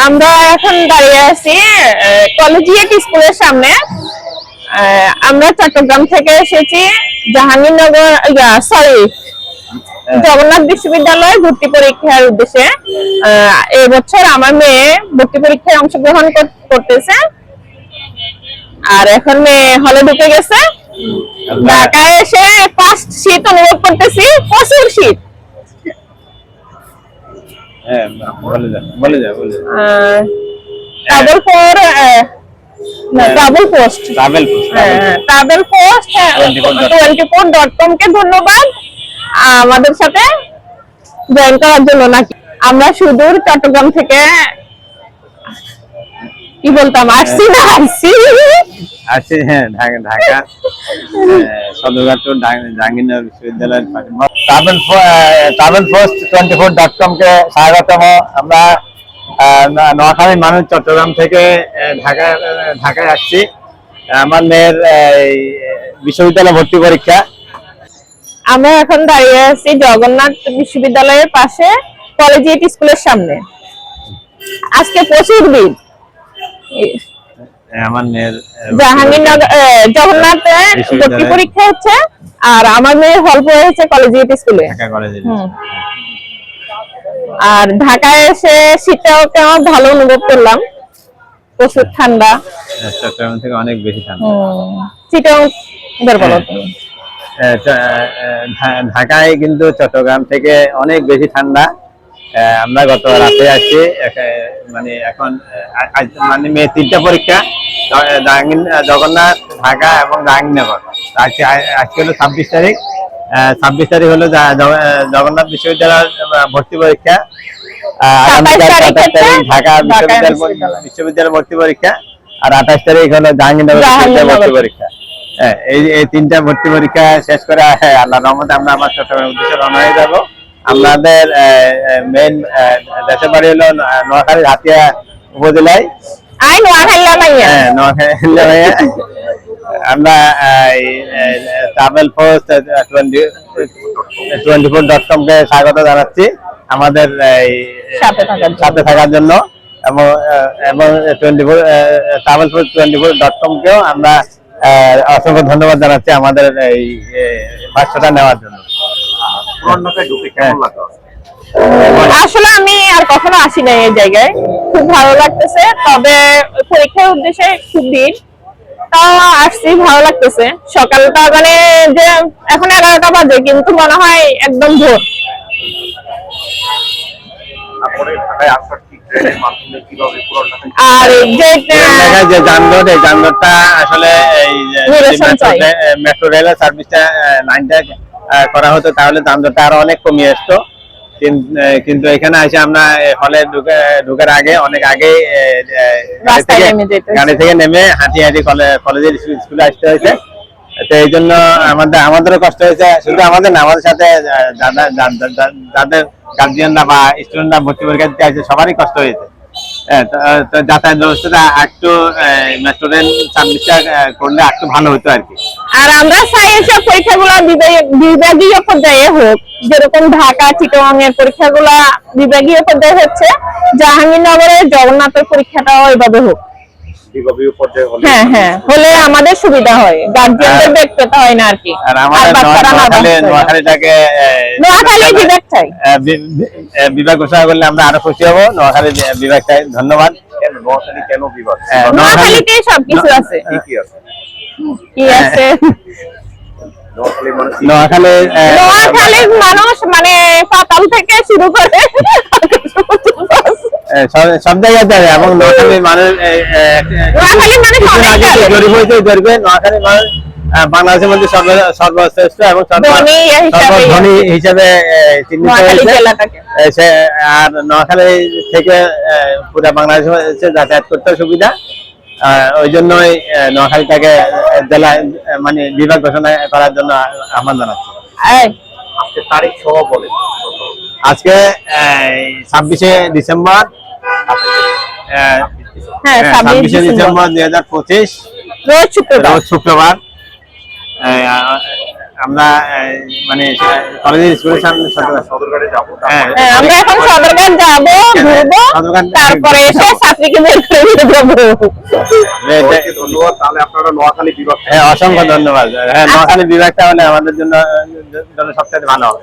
আমরা এখন দাঁড়িয়ে আছি কলেজিয়েট স্কুলের সামনে। আমরা চট্টগ্রাম থেকে এসেছি জাহাঙ্গীরনগর সরি জগন্নাথ বিশ্ববিদ্যালয়ে ভর্তি পরীক্ষার উদ্দেশ্যে আহ, এই বছর আমার মেয়ে ভর্তি পরীক্ষায় অংশগ্রহণ কর- করতেছে। আর এখন মেয়ে হলে ঢুকে গেছে। ঢাকায় এসে ফার্স্ট শীত অনুভব করতেছি প্রচুর শীত হ্যাঁ বলে যান বলে যান বলে যান travel for travel post travel travel post twenty four dot com কে ধন্যবাদ। আমাদের সাথে জয়েন করার জন্য নাকি। আমরা সুদূর চট্টগ্রাম থেকে কি বলতাম আসছি না আসছি। আছে হ্যাঁ ঢাকা ঢাকা। জাহাঙ্গীরনগর বিশ্ববিদ্যালয়ের travel travel twenty four dot com কে স্বাগতম। আমরা মানুষ চট্টগ্রাম থেকে ঢাকা ঢাকায় আসছি। আমার মেয়ের বিশ্ববিদ্যালয় ভর্তি পরীক্ষা। আমরা এখন দাঁড়িয়ে আছি জগন্নাথ বিশ্ববিদ্যালয়ের পাশে, কলেজিয়েট স্কুলের সামনে। আজকে প্রচুর ভিড়। আমার মেয়ের জাহাঙ্গীরনগর ভর্তি পরীক্ষা হচ্ছে আর আমার মেয়ে হল পড়েছে কলেজিয়েট স্কুলে ঢাকা আর ঢাকায় এসে শীতটাও কেমন ভালো অনুভব করলাম। প্রচুর ঠান্ডা। চট্টগ্রাম থেকে অনেক বেশি ঠান্ডা। হ্যাঁ। ঢা- ঢাকায় কিন্তু চট্টগ্রাম থেকে অনেক বেশি ঠান্ডা। আমরা গত রাতে আসছি একা- মানে এখন মানে মেয়ে তিনটা পরীক্ষা। জগন্নাথ ঢাকা এবং জাহাঙ্গীরনগর। আজকে আজকে হলো ছাব্বিশ তারিখ। ছাব্বিশ তারিখ হলো জগন্নাথ বিশ্ববিদ্যালয়ের ভর্তি পরীক্ষা। আগামীকাল সাতাশ তারিখ ঢাকা বিশ্ববিদ্যালয় ভর্তি পরীক্ষা। আর আঠাশ তারিখ হলো জাহাঙ্গীরনগর বিশ্ববিদ্যালয় ভর্তি পরীক্ষা। হ্যাঁ এই এই তিনটা ভর্তি পরীক্ষা শেষ করে হ্যাঁ, আল্লাহ রহমতে আমরা আমার চট্টগ্রাম উদ্দেশ্যে রওনা হয়ে যাব। আমাদের মেইন দেশের বাড়ি হলো নোয়াখালীর হাতিয়া উপজেলায়। আই নোয়াখালী মাইয়া হ্যাঁ আমরা travel post twenty four dot com কে স্বাগত জানাচ্ছি। আমাদের এই, সাথে থাকার জন্য। সাথে থাকার জন্য। এবং এবং twenty four travel post twenty four dot com কেও আমরা আহ, অসংখ্য ধন্যবাদ জানাচ্ছি আমাদের এই ভাষ্যটা নেওয়ার জন্য। হ্যাঁ। আসলে আমি আর কখনো আসি নাই এই জায়গায়। খুব ভালো লাগতেছে তবে পরীক্ষার উদ্দেশ্যে খুব ভিড়। তাও আসছি ভালো লাগতেছে। সকালটা মানে যে এখন এগারোটা বাজে কিন্তু মনে হয় একদম ভোর। আর যে যানজট এই যানজটটা আসলে এই। মেট্রো রেলের সার্ভিসটা লাইনটা করা হতো তাহলে যানজটটা আরও অনেক কমে আসতো। কিন্তু এখানে এসে আমরা হলে ঢুকে ঢুকার আগে অনেক আগে। গাড়ি থেকে নেমে হাঁটি হাঁটি কলেজের স্কুল- আসতে হয়েছে। তো এই জন্য আমাদের আমাদেরও কষ্ট হয়েছে। শুধু আমাদের না আমাদের সাথে যাদের গার্জিয়ানরা বা স্টুডেন্টরা ভর্তি পরীক্ষা দিতে আসছে সবারই কষ্ট হয়েছে। হ্যাঁ, যাতায়াত ব্যবস্থাটা একটু মেট্রো রেল সার্ভিসটা করলে একটু ভালো হতো আর কি। আর আমরা চাই এসব পরীক্ষাগুলো বিভাগীয়- পর্যায়ে হোক যেরকম ঢাকা চিটগাং এর পরীক্ষাগুলো বিভাগীয় পর্যায়ে হচ্ছে জাহাঙ্গীরনগরের জগন্নাথের পরীক্ষাটাও এভাবে হোক। পর্যায়ে হলে হ্যাঁ হ্যাঁ হলে আমাদের সুবিধা হয়। গার্জিয়ানদের আর- হয় না আর কি। নোয়াখালী বিভাগ চাই। বিভাগ ঘোষণা করলে আমরা আরও খুশি হব। নোয়াখালী বি- বিভাগ চাই ধন্যবাদ। নোয়াখালী কেন বিভাগ? হ্যাঁ, নোয়াখালীতে সবকিছু আছে। কি কি আছে? কি আছে? নোয়াখালী মানে নোয়াখালীর মানুষ মানে সকাল থেকে শুরু করে সব- জায়গাতে এবং নোয়াখালীর মানুষ নোয়াখালীর মানুষ। জরিপ হয়েছে জরিপে নোয়াখালীর মানুষ বাংলাদেশের মধ্যে সর্বশ্রেষ্ঠ এবং সর্বধনী হিসেবে চিহ্নিত হয়েছে। আর নোয়াখালী থেকে আহ, পুরা বাংলাদেশে যাতায়াত করতে সুবিধা। আহ, ওই জন্যই নোয়াখালীটাকে জেলা মানে বিভাগ ঘোষণা করার জন্য আহ্বান জানাচ্ছি। আজকে তারিখ সহ বলে। আজকে ছাব্বিশে ডিসেম্বর। হ্যাঁ ছাব্বিশে ডিসেম্বর। দুই হাজার পঁচিশ। শুক্রবার। আমরা মানে কলেজের স্কুলের সামনে সদরঘাটে যাব হ্যাঁ। হ্যাঁ, আমরা এখন সদরঘাট যাব ঘুরবো তারপরে এসে ছাত্রীকে বের করে নিয়ে যাব। ধন্যবাদ। তাহলে আপনারা নোয়াখালী বিভাগ হ্যাঁ অসংখ্য ধন্যবাদ। হ্যাঁ নোয়াখালী বিভাগটা মানে আমাদের জন্য জন্য সবচেয়ে ভালো হবে।